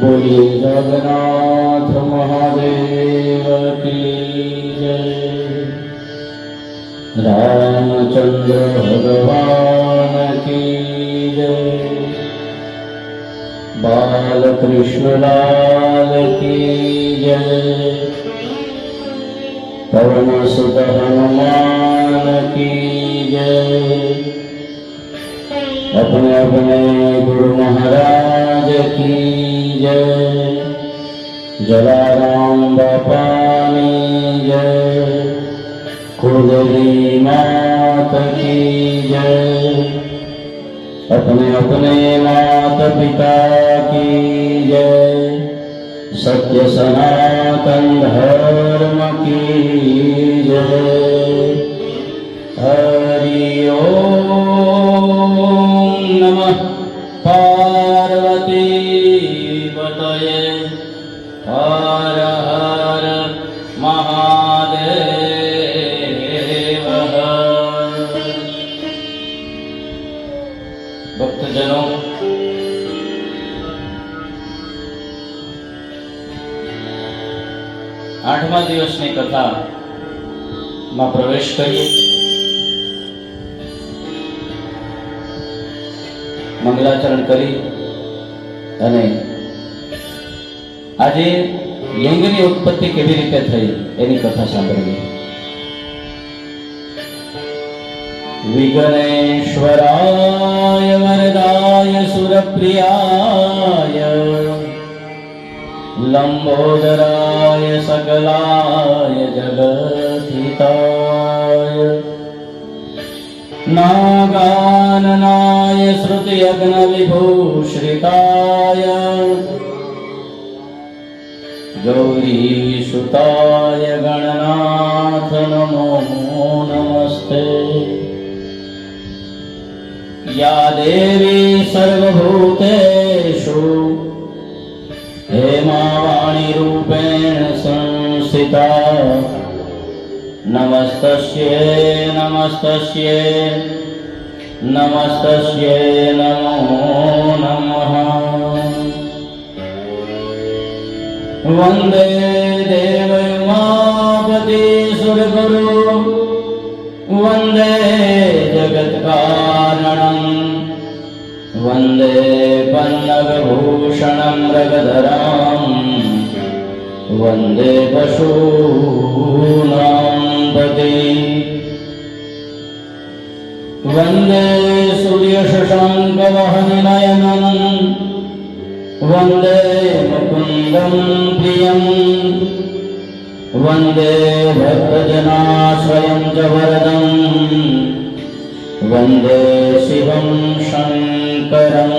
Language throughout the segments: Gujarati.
બોલીએ જગન્નાથ મહાદેવ કી જય રામચંદ્ર ભગવાન કી જય બાલકૃષ્ણલાલ કી જય પવન સુત હનુમાન की जय अपने अपने गुरु महाराज की जय जलाराम बापानी जय कुलदेवी मात की जय अपने अपने माता पिता की जय सत्य सनातन रदाय सुरप्रियाय। लम्बोदराय सकलाय जगथिताय नागाननाय श्रुतयज्ञविभूष्रिताय गौरीसुताय गणनाथ नमो नमस्ते। या देवी सर्वभूतेषु हेमावाणिरूपेण संस्थिता नमस्तस्ये नमस्तस्ये नमस्तस्ये नमो नमः वन्दे देवयुमापति सुरगुरु वन्दे जगत्कारणम् वन्दे पन्नगभूषणं मृगधराम् वन्दे पशूनां पते वन्दे सूर्यशशाङ्कवहनिनयनम् वन्दे मुकुन्दं प्रियम् वन्दे भक्तजनाश्रयं च वरदम् वन्दे शिवं शङ्करम्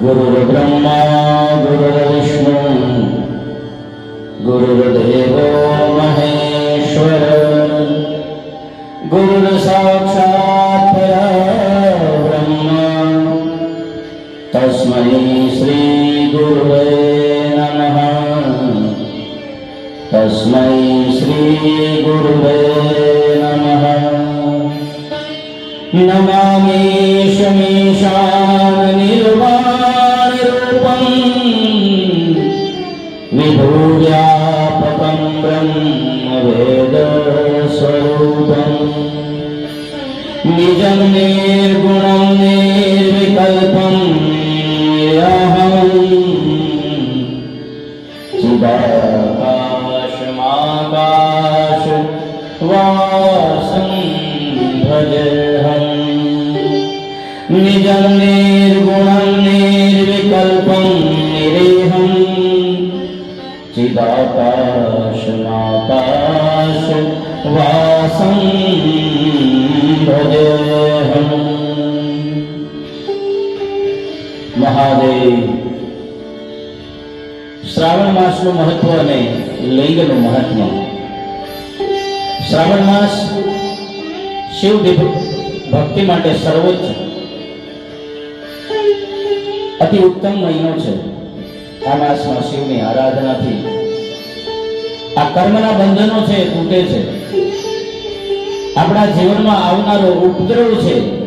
गुरुर्ब्रह्मा गुरुर्विष्णु गुरुर्देवो महेश्वर गुरुर्साक्षात् परब्रह्म तस्मै नमामि शमीशान निर्वाणरूपम् विभूव्यापकं ब्रह्मवेदस्वरूपम् निजं चिदाकाशमाकाश वासं भजेऽहम् મહાદેવ શ્રાવણ માસનું મહત્વ અને લિંગનું મહત્વ શ્રાવણ માસ શિવ વિભ- ભક્તિ માટે સર્વોચ્ચ અતિ ઉત્તમ મહિનો છે આ શિવની આરાધનાથી. આ કર્મના બંધનો છે, તૂટે છે. આપણા જીવનમાં આવનારો ઉપદ્રવ છે,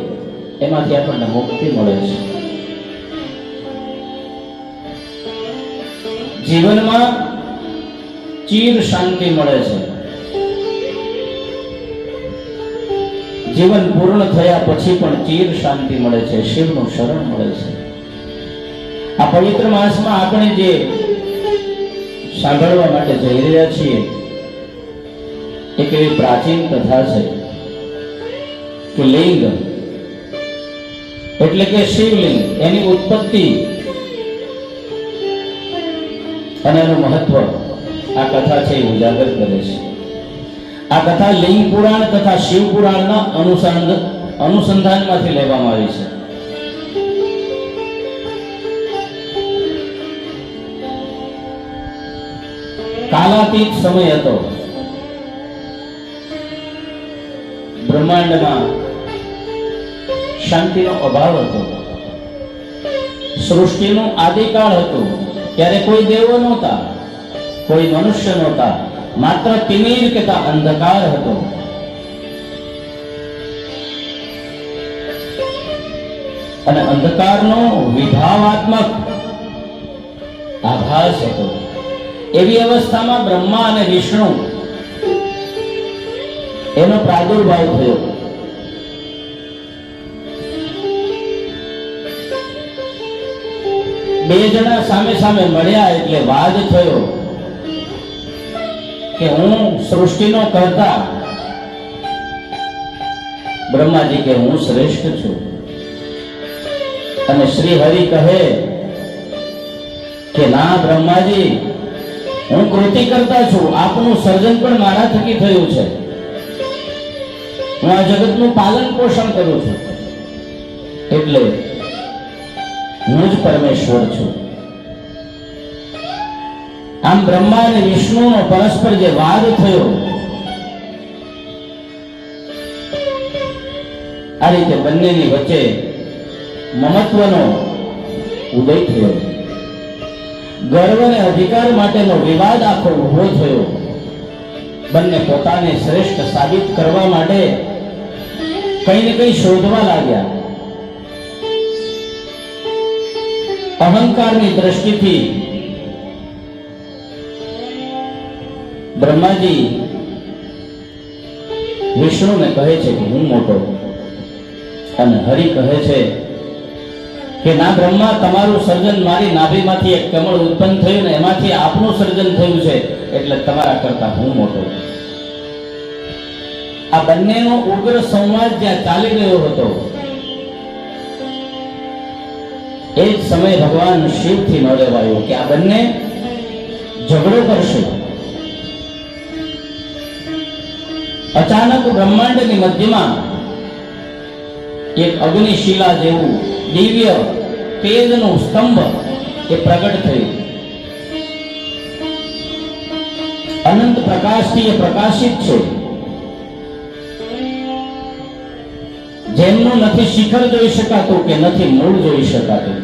એમાંથી આપણને મુક્તિ મળે છે. જીવનમાં ચીર શાંતિ મળે છે. જીવન પૂર્ણ થયા પછી પણ ચીર શાંતિ મળે છે, શિવનું શરણ મળે છે. આ પવિત્ર માસમાં આપણે જે સાંભળવા માટે જઈ રહ્યા છીએ, એક એવી પ્રાચીન કથા છે કે લિંગ એટલે કે શિવલિંગ, એની ઉત્પત્તિ અને એનું મહત્વ આ કથા છે એ ઉજાગર કરે છે. આ કથા લિંગ પુરાણ તથા શિવ પુરાણના અનુસંધ, અનુસંધાનમાંથી લેવામાં આવી છે. કાલાતીત સમય હતો. બ્રહ્માંડમાં શાંતિનો અભાવ હતો. સૃષ્ટિનો આદિકાળ હતો. ત્યારે કોઈ દેવો નહોતા, કોઈ મનુષ્ય નહોતા. માત્ર તિમિર કેતા અંધકાર હતો. અને અંધકારનો વિભાવાત્મક આભાસ હતો. એવી અવસ્થામાં બ્રહ્મા અને વિષ્ણુ એનો પ્રાદુર્ભાવ થયો. બે જણા સામે સામે મળ્યા એટલે વાદ થયો કે હું સૃષ્ટિનો કરતા. બ્રહ્માજી કે હું શ્રેષ્ઠ છું. અને શ્રી હરિ કહે કે ના બ્રહ્માજી હું કૃતિ કરતા છું. આપનું સર્જન પણ મારા થકી થયું છે. હું આ જગતનું પાલન પોષણ કરું છું. એટલે હું જ પરમેશ્વર છું. આમ બ્રહ્મા અને વિષ્ણુનો પરસ્પર જે વાદ થયો, આ રીતે બંનેની વચ્ચે મમત્વનો ઉદય થયો. ગર્વ અને અધિકાર માટેનો વિવાદ આખો ઊભો થયો. બંને પોતાને શ્રેષ્ઠ સાબિત કરવા માટે કઈ ને કઈ શોધવા લાગ્યા. અહંકારની દ્રષ્ટિથી બ્રહ્માજી વિષ્ણુને કહે છે કે હું મોટો. અને હરિ કહે છે કે ના બ્રહ્મા, તમારું સર્જન મારી નાભીમાંથી એક કમળ ઉત્પન્ન થયું ને એમાંથી આપનું સર્જન થયું છે, એટલે તમારા કરતા હું મોટો આ બંનેનો ઉગ્ર સંવાદ જ્યાં ચાલી રહ્યો હતો, એ જ સમયે ભગવાન શિવથી ન લેવાયો કે આ બંને ઝઘડો કરશે. અચાનક બ્રહ્માંડની મધ્યમાં એક અગ્નિશિલા જેવું દિવ્ય તેજનું સ્તંભ એ પ્રગટ થયું. અનંત પ્રકાશથી એ પ્રકાશિત છે. જેમનું નથી શિખર જોઈ શકાતું કે નથી મૂળ જોઈ શકાતું.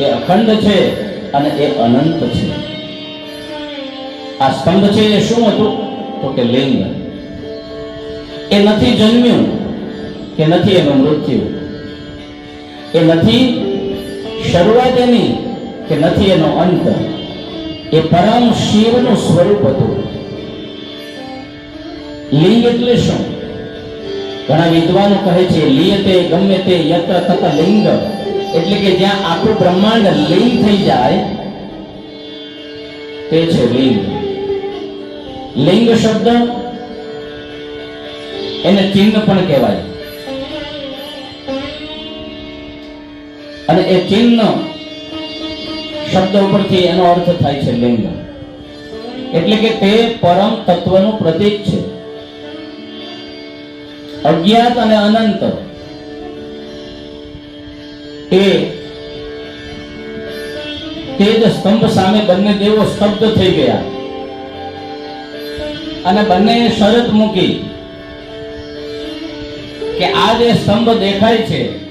એ અખંડ છે અને એ અનંત છે. આ સ્તંભ છે એ શું હતું? તો કે લિંગ. એ નથી જન્મ્યું કે નથી એનું મૃત્યુ. એ નથી શરૂઆત એની કે નથી એનો અંત. એ પરમ શિવનું સ્વરૂપ હતું. લિંગ એટલે શું? ઘણા વિદ્વાનો કહે છે લિયતે ગમે તે યત્ર તત લિંગ. એટલે કે જ્યાં આખું બ્રહ્માંડ લિંગ થઈ જાય, તે છે લિંગ. લિંગ શબ્દ એને ચિહ્ન પણ કહેવાય. અને એ ચિહ્ન શબ્દ ઉપરથી એનો અર્થ થાય છે લિંગ. એટલે કે તે પરમ તત્વનું પ્રતીક છે. અજ્ઞાત અને અનંત. એ તેજ સ્તંભ સામે બંને દેવો સ્તબ્ધ થઈ ગયા. અને બંને શરત મૂકી કે આ જે સ્તંભ દેખાય છે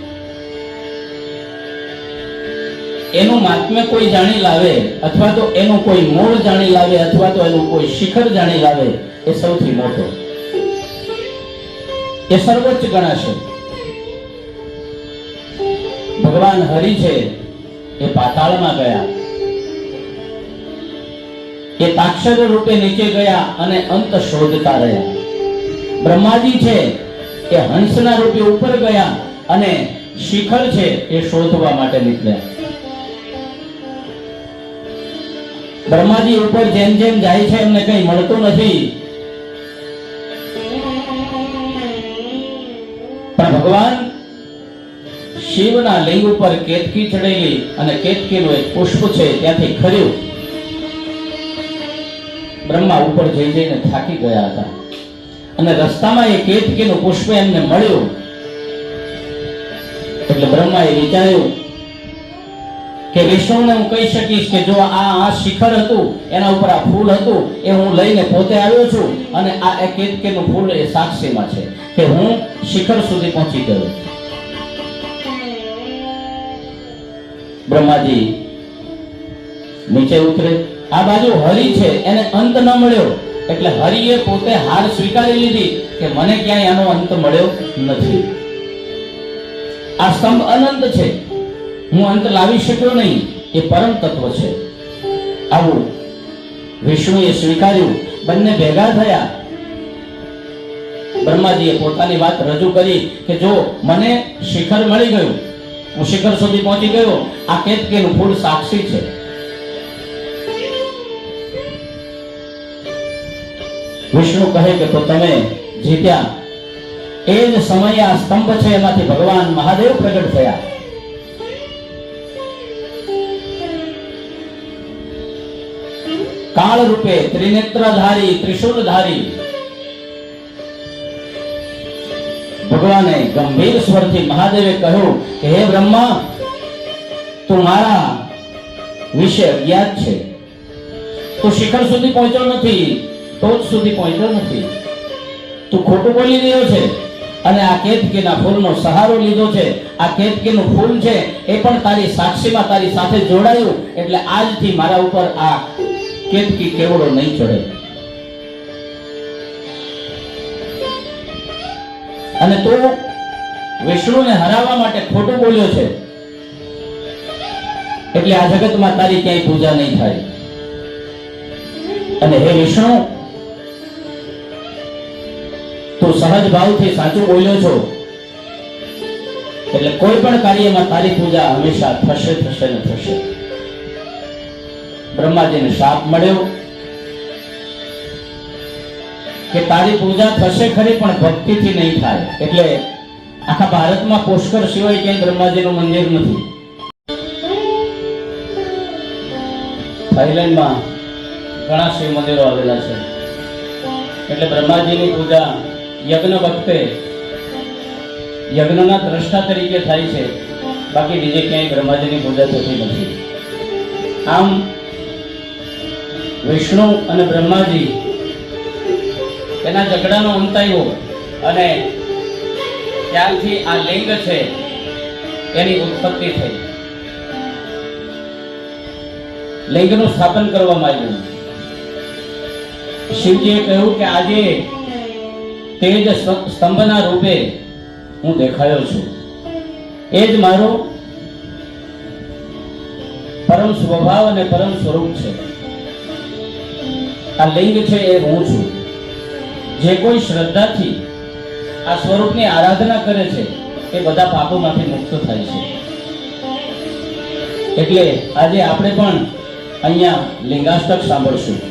એનું મહાત્મ્ય કોઈ જાણી લાવે, અથવા તો એનું કોઈ મૂળ જાણી લાવે, અથવા તો એનું કોઈ શિખર જાણી લાવે, એ સૌથી મોટો. એ સર્વોચ્ચ ગણાશે. ભગવાન હરિ છે, એ પાતાળમાં ગયા. એ તાક્ષર રૂપે નીચે ગયા અને અંત શોધતા રહ્યા. બ્રહ્માજી છે, એ હંસના રૂપે ઉપર ગયા અને શિખર છે, એ શોધવા માટે નીકળ્યા. બ્રહ્માજી ઉપર જેમ જેમ જાય છે, એમને કઈ મળતું નથી. પણ ભગવાન શિવના લિંગ ઉપર કેતકી ચડેલી અને કેતકીનું એક પુષ્પ છે, ત્યાંથી ખર્યું. બ્રહ્મા ઉપર જઈ જઈને થાકી ગયા હતા. અને રસ્તામાં એ કેતકીનું પુષ્પ એમને મળ્યું. એટલે બ્રહ્માએ વિચાર્યું કે વિષ્ણુને હું કહી શકીશ કે જો આ આ શિખર હતું, એના ઉપર આ ફૂલ હતું, એ હું લઈને પોતે આવ્યો છું અને આ એક કેતકેનું ફૂલ એ સાક્ષીમાં છે કે હું શિખર સુધી પહોંચી ગયો. બ્રહ્માજી, નીચે ઉતરે. આ બાજુ હરિ છે, એને અંત ન મળ્યો. એટલે હરિએ પોતે હાર સ્વીકારી લીધી કે મને ક્યાંય આનો અંત મળ્યો નથી. આ સ્તંભ અનંત છે. હું અંત લાવી શક્યો નહીં, એ પરમ તત્વ છે. આવું વિષ્ણુએ સ્વીકાર્યું, બંને ભેગા થયા. બ્રહ્માજીએ પોતાની વાત રજૂ કરી કે જો મને શિખર મળી ગયું, હું શિખર સુધી પહોંચી ગયો, આ કેતકેનું ફૂલ સાક્ષી છે. વિષ્ણુ કહે કે તો તમે જીત્યા. એ જ સમયે આ સ્તંભ છે, એમાંથી ભગવાન મહાદેવ પ્રગટ થયા. કાળ રૂપે ત્રિનેત્રધારી ત્રિશુલધારી ભગવાને ગંભીર સ્વરથી મહાદેવે કહ્યું કે, હે બ્રહ્મા, તું મારા વિશે અજ્ઞાત છે. તું શિખર સુધી પહોંચ્યો નથી, ટોચ સુધી પહોંચ્યો નથી. તું ખોટું બોલી રહ્યો છે અને આ કેતકીના ફૂલનો સહારો લીધો છે. આ કેતકીનું ફૂલ છે, એ પણ તારી સાક્ષીમાં તારી સાથે જોડાયું, એટલે આજથી મારા ઉપર આ કેતકી કેવડો નહીં ચડે. અને તો વિષ્ણુને હરાવવા માટે ખોટું બોલ્યો છે. એટલે આ જગતમાં તારી ક્યાંય પૂજા નહીં થાય. અને હે વિષ્ણુ, તું સહજ ભાવથી સાચું બોલ્યો છો. એટલે કોઈ પણ કાર્યમાં તારી પૂજા હંમેશા થશે થશે ને થશે. બ્રહ્માજીને શાપ મળ્યો કે તારી પૂજા થશે ખરી, પણ ભક્તિથી નહીં થાય. એટલે આખા ભારતમાં પુષ્કર સિવાય ક્યાંય બ્રહ્માજીનું મંદિર નથી. થાઈલેન્ડમાં ઘણા શિવ મંદિરો આવેલા છે. એટલે બ્રહ્માજીની પૂજા યજ્ઞ વખતે યજ્ઞના દ્રષ્ટા તરીકે થાય છે. બાકી બીજે ક્યાંય બ્રહ્માજીની પૂજા થતી નથી. આમ વિષ્ણુ અને બ્રહ્માજી એના ઝઘડાનો અંત આવ્યો અને ત્યારથી આ લિંગ છે એની ઉત્પત્તિ થઈ. લિંગનું સ્થાપન કરવામાં આવ્યું. શિવજીએ કહ્યું કે આજે તેજ સ્ત- સ્તંભના રૂપે હું દેખાયો છું. એ જ મારો પરમ સ્વભાવ અને પરમ સ્વરૂપ છે. આ લિંગ છે એ હું છું. જે કોઈ શ્રદ્ધાથી આ સ્વરૂપની આરાધના કરે છે, એ બધા પાપોમાંથી મુક્ત થાય છે. એટલે આજે આપણે પણ અહીંયા લિંગાષ્ટક સાંભળશું.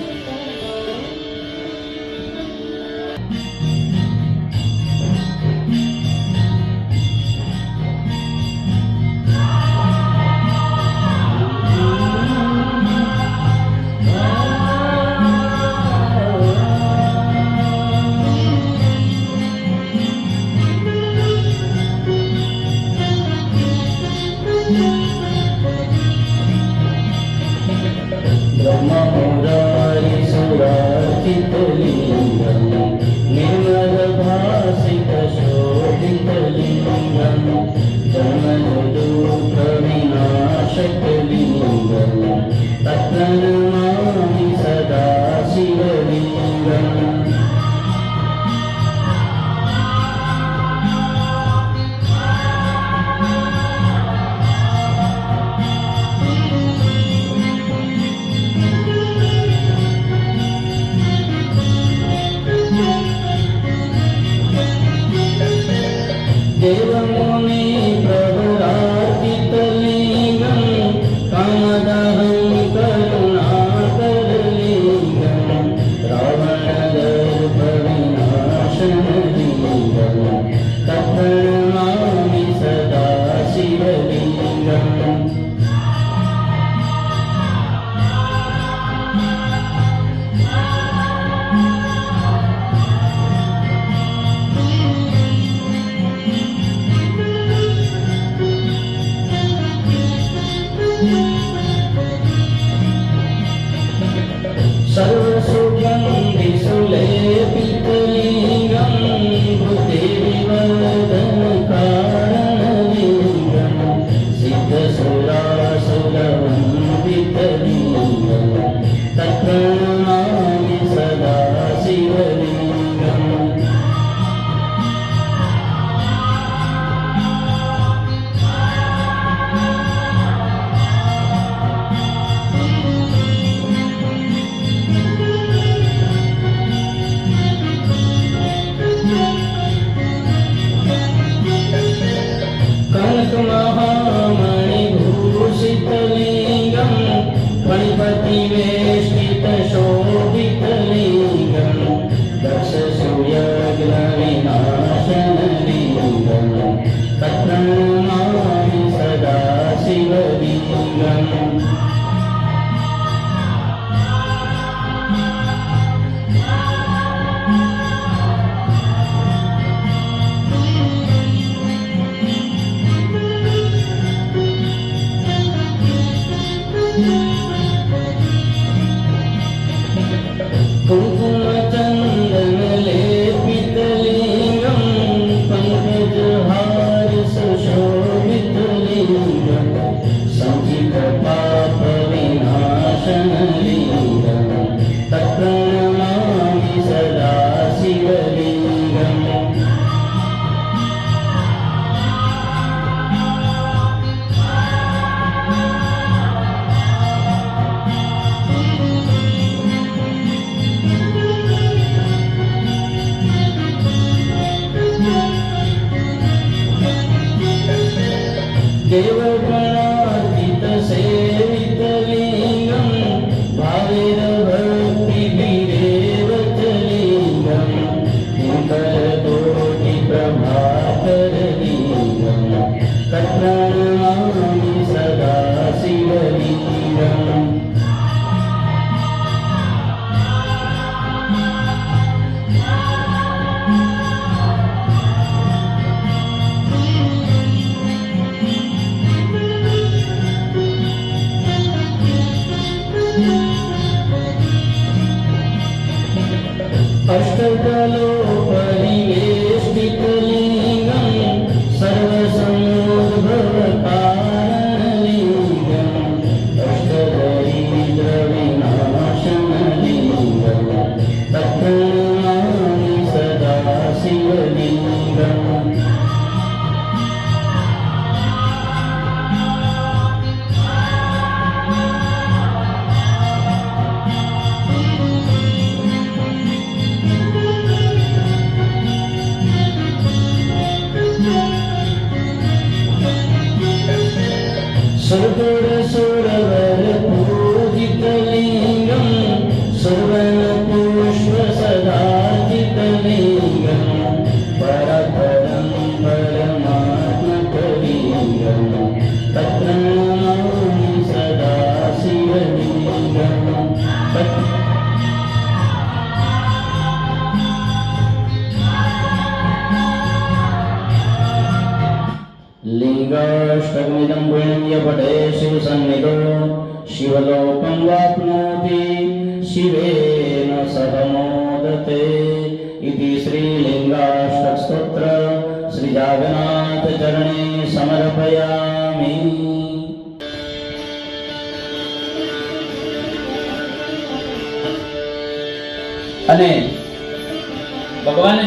do.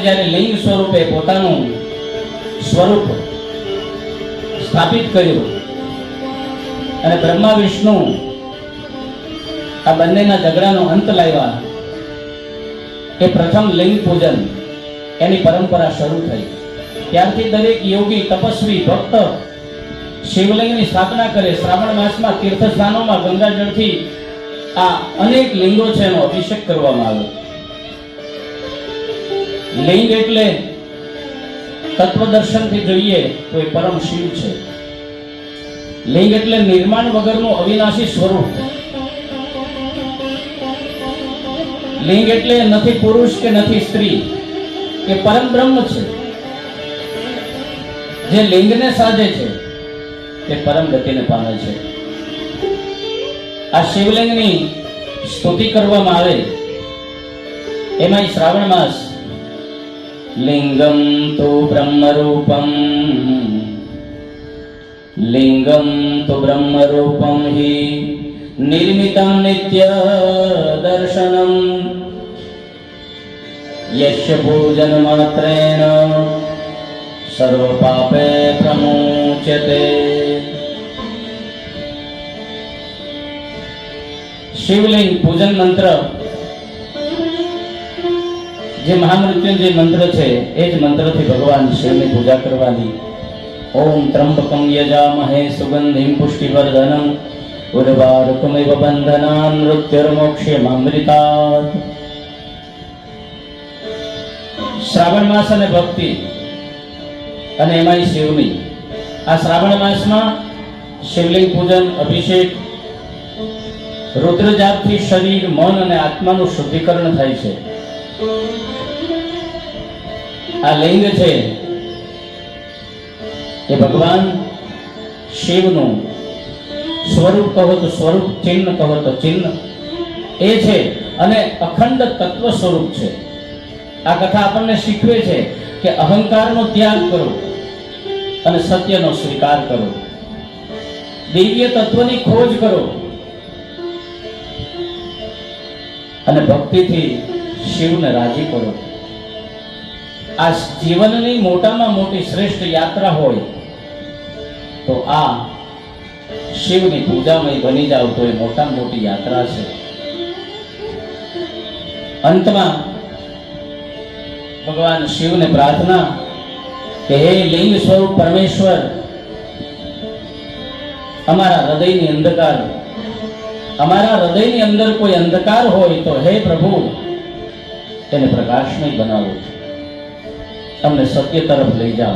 જ્યારે લિંગ સ્વરૂપે પોતાનું સ્વરૂપ સ્થાપિત કર્યું. અને બ્રહ્મા, વિષ્ણુ આ બંનેના ઝઘડાનો અંત લાવ્યા. એ પ્રથમ લિંગ પૂજન એની પરંપરા શરૂ થઈ. ત્યારથી દરેક યોગી, તપસ્વી, ભક્ત શિવલિંગની સ્થાપના કરે. શ્રાવણ માસમાં તીર્થસ્થાનોમાં ગંગાજળથી આ અનેક લિંગો છે એનો અભિષેક કરવામાં આવે લિંગ એટલે તત્વદર્શનથી જોઈએ તો એ પરમ શિવ છે. લિંગ એટલે નિર્માણ વગરનું અવિનાશી સ્વરૂપ. લિંગ એટલે નથી પુરુષ કે નથી સ્ત્રી, એ પરમ બ્રહ્મ છે. જે લિંગને સાધે છે તે પરમ ગતિને પામે છે. આ શિવલિંગની સ્તુતિ કરવામાં આવે. એમાં શ્રાવણ માસ લિંગમ તો બ્રહ્મરૂપમ લિંગમ તો બ્રહ્મરૂપમ હિ નિર્મિતમ નિત્ય દર્શનમ યસ્ય પૂજન માત્રેણ સર્વ પાપે પ્રમુચ્યતે શિવલિંગ પૂજન મંત્ર જે મહામૃત્યુંજય મંત્ર છે, એ જ મંત્રથી ભગવાન શિવની પૂજા કરવાની. ઓમ ત્રંબકમ યજામહે સુગંધિમ પુષ્ટિવર્ધનમ ઉર્વારુકમિવ બંધનાન મૃત્યુર્મોક્ષ્યમામૃતાત શ્રાવણ માસ અને ભક્તિ, અને એમાંય શિવની. આ શ્રાવણ માસમાં શિવલિંગ પૂજન, અભિષેક રુદ્રજાપથી શરીર, મન અને આત્માનું શુદ્ધિકરણ થાય છે. આ લિંગ છે એ ભગવાન શિવનું સ્વરૂપ કહો તો સ્વરૂપ, ચિહ્ન કહો તો ચિહ્ન. એ છે અને અખંડ તત્વ સ્વરૂપ છે. આ કથા આપણને શીખવે છે કે અહંકારનો ત્યાગ કરો અને સત્યનો સ્વીકાર કરો. દિવ્ય તત્વની ખોજ કરો. અને ભક્તિથી શિવને રાજી કરો. આ જીવનની મોટામાં મોટી શ્રેષ્ઠ યાત્રા હોય, તો આ શિવની પૂજામય બની જાવ તો એ મોટામાં મોટી યાત્રા છે. અંતમાં ભગવાન શિવને પ્રાર્થના કે હે લિંગ સ્વરૂપ પરમેશ્વર, અમારા હૃદયની અંધકાર, અમારા હૃદયની અંદર કોઈ અંધકાર હોય તો હે પ્રભુ તેને પ્રકાશમય બનાવો અમને સત્ય તરફ લઈ જાઓ.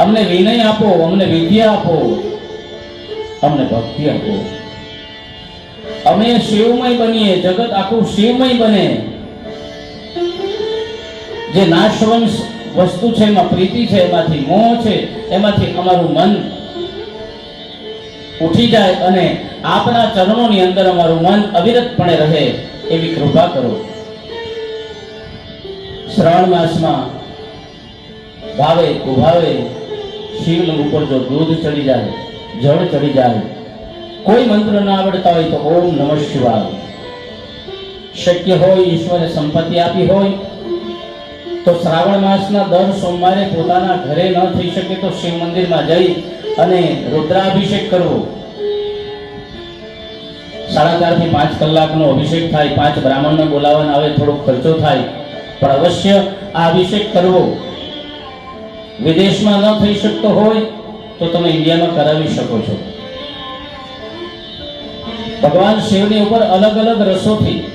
અમને વિનય આપો, અમને વિદ્યા આપો. અમને ભક્તિ આપો. અમે શિવમય બનીએ, જગત આખું શિવમય બને. જે નાશવંશ વસ્તુ છે, એમાં પ્રીતિ છે, એમાંથી મોહ છે, એમાંથી અમારું મન ઉઠી જાય અને આપના ચરણોની અંદર અમારું મન અવિરતપણે રહે એવી કૃપા કરો. શ્રાવણ માસમાં ભાવે કુભાવે શિવલિંગ ઉપર જો દૂધ ચડી જાય, જળ ચડી જાય, કોઈ મંત્ર ના આવડતા હોય તો ઓમ નમઃ શિવાય. શક્ય હોય, ઈશ્વરે સંપત્તિ આપી હોય, તો શ્રાવણ માસના દર સોમવારે પોતાના ઘરે ન થઈ શકે તો શિવ મંદિરમાં જઈ અને રુદ્રાભિષેક કરવો. સાડા ચારથી પાંચ કલાકનો અભિષેક થાય, પાંચ બ્રાહ્મણને બોલાવવાના આવે થોડો ખર્ચો થાય પણ અવશ્ય આ અભિષેક કરવો. વિદેશમાં ન થઈ શકતો હોય તો તમે ઇન્ડિયામાં કરાવી શકો છો. ભગવાન શિવની ઉપર અલગ અલગ રસોથી,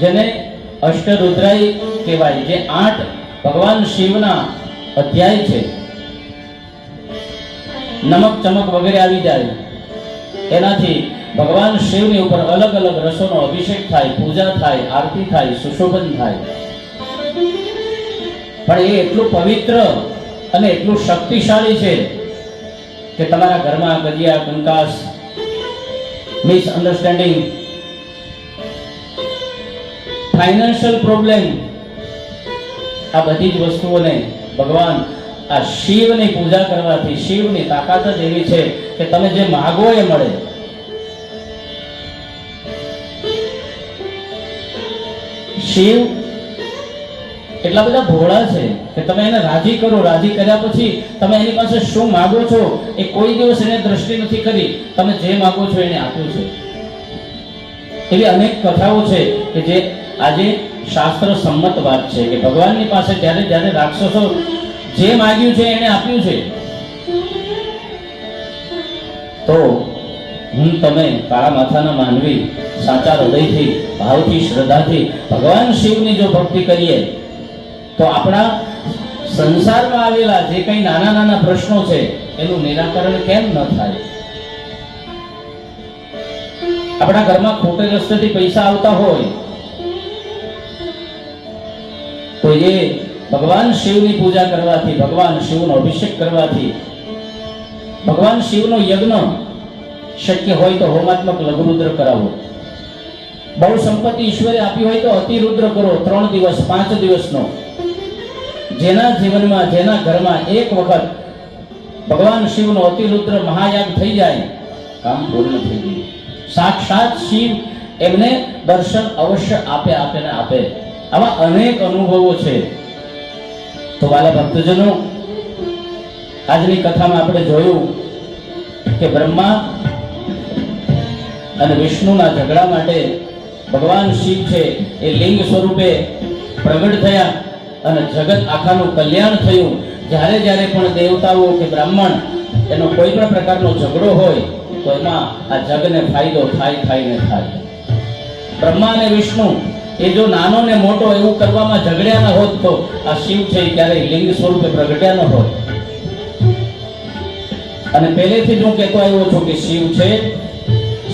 જેને અષ્ટરુદ્રાય કહેવાય, જે આઠ ભગવાન શિવના અધ્યાય છે. નમક, ચમક વગેરે આવી જાય. એનાથી ભગવાન શિવની ઉપર અલગ અલગ રસોનો અભિષેક થાય, પૂજા થાય, આરતી થાય, સુશોભન થાય. પણ એ એટલું પવિત્ર અને એટલું શક્તિશાળી છે કે તમારા ઘરમાં ગજિયા, કંકાસ મિસઅન્ડરસ્ટેન્ડિંગ ફાઇનાન્શિયલ પ્રોબ્લેમ આ બધી જ વસ્તુઓને ભગવાન આ શિવની પૂજા કરવાથી, શિવની તાકાત જ એવી છે કે તમે જે માગો એ મળે. શિવ એટલા બધા ભોળા છે કે તમે એને રાજી કરો, રાજી કર્યા પછી તમે એની પાસે શું માગો છો એ કોઈ દિવસ એને દ્રષ્ટિ નથી કરી. તમે જે માગો છો એને આપ્યું છે. એવી અનેક કથાઓ છે કે જે આજે શાસ્ત્ર સંમત વાત છે કે ભગવાનની પાસે જ્યારે જ્યારે રાક્ષસો જે માગ્યું છે એને આપ્યું છે. તો હું તમે કાળા માથાના માનવી સાચા હૃદયથી, ભાવથી, શ્રદ્ધાથી ભગવાન શિવની જો ભક્તિ કરીએ તો આપણા સંસારમાં આવેલા જે કંઈ નાના નાના પ્રશ્નો છે, એનું નિરાકરણ કેમ ન થાય? આપણા ઘરમાં ખોટે રસ્તેથી પૈસા આવતા હોય, તો એ ભગવાન શિવની પૂજા કરવાથી, ભગવાન શિવનો અભિષેક કરવાથી, ભગવાન શિવનો યજ્ઞ શક્ય હોય તો હોમાત્મક લઘુરુદ્ર કરાવો. બહુ સંપત્તિ ઈશ્વરે આપી હોય તો અતિરુદ્ર કરો, ત્રણ દિવસ, પાંચ દિવસનો. જેના જીવનમાં, જેના ઘરમાં એક વખત ભગવાન શિવનો અતિરુદ્ર મહાયાગ થઈ જાય, કામ પૂર્ણ થઈ ગયું સાક્ષાત શિવ એમને દર્શન અવશ્ય આપે આપે ને આપે. આવા અનેક અનુભવો છે. તો વાલા ભક્તજનો, આજની કથામાં આપણે જોયું કે બ્રહ્મા અને વિષ્ણુના ઝઘડા માટે ભગવાન શિવ છે એ લિંગ સ્વરૂપે પ્રગટ થયા. અને જગત આખાનું કલ્યાણ થયું. જ્યારે જ્યારે પણ દેવતાઓ કે બ્રાહ્મણ એનો કોઈ પણ પ્રકારનો ઝઘડો હોય, તો એમાં આ જગને ફાયદો થાય થાય થાય. બ્રહ્મા અને વિષ્ણુ એ જો નાનો ને મોટો એવું કરવામાં ઝઘડ્યા ન હોત તો આ શિવ છે ક્યારેય લિંગ સ્વરૂપે પ્રગટ્યા ન હોત. અને પહેલેથી જ હું કહેતો આવ્યો છું કે શિવ છે,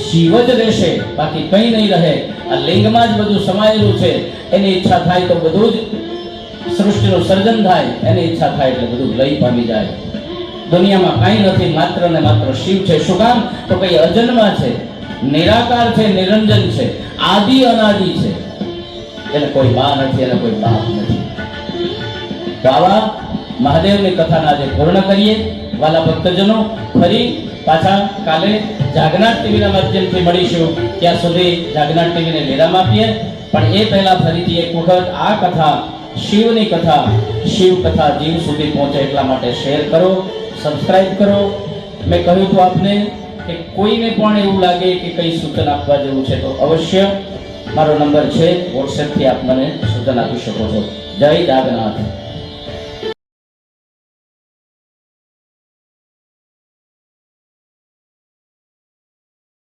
શિવ જ રહેશે, બાકી કંઈ નહીં રહે. આ લિંગમાં જ બધું સમાયેલું છે. એની ઈચ્છા થાય તો બધું જ સૃષ્ટિનું સર્જન થાય, એની ઈચ્છા થાય એટલે બધું લઈ પામી જાય. દુનિયામાં કાંઈ નથી, માત્ર ને માત્ર શિવ છે. શું કામ? તો કઈ અજન્મા છે, નિરાકાર છે, નિરંજન છે, આદિ અનાદિ છે. એને કોઈ બા નથી, એને કોઈ બાપ નથી. તો મહાદેવની કથાના આજે પૂર્ણ કરીએ. વાલા ભક્તજનો, ફરી પાછા કાલે જાગનાથ ટીવીના માધ્યમથી મળીશું. ત્યાં સુધી જાગનાથ ટીવીને વિરામ આપીએ. પણ એ પહેલા ફરીથી એક વખત આ કથા શિવની કથા, શિવ કથા જીવ સુધી પહોંચે એટલા માટે શેર કરો સબસ્ક્રાઇબ કરો. મેં કહ્યું હતું આપને કે કોઈને પણ એવું લાગે કે કંઈ સૂચન આપવા જેવું છે તો અવશ્ય મારો નંબર છે. વોટ્સએપથી આપ મને સૂચન આપી શકો છો. જય જાગનાથ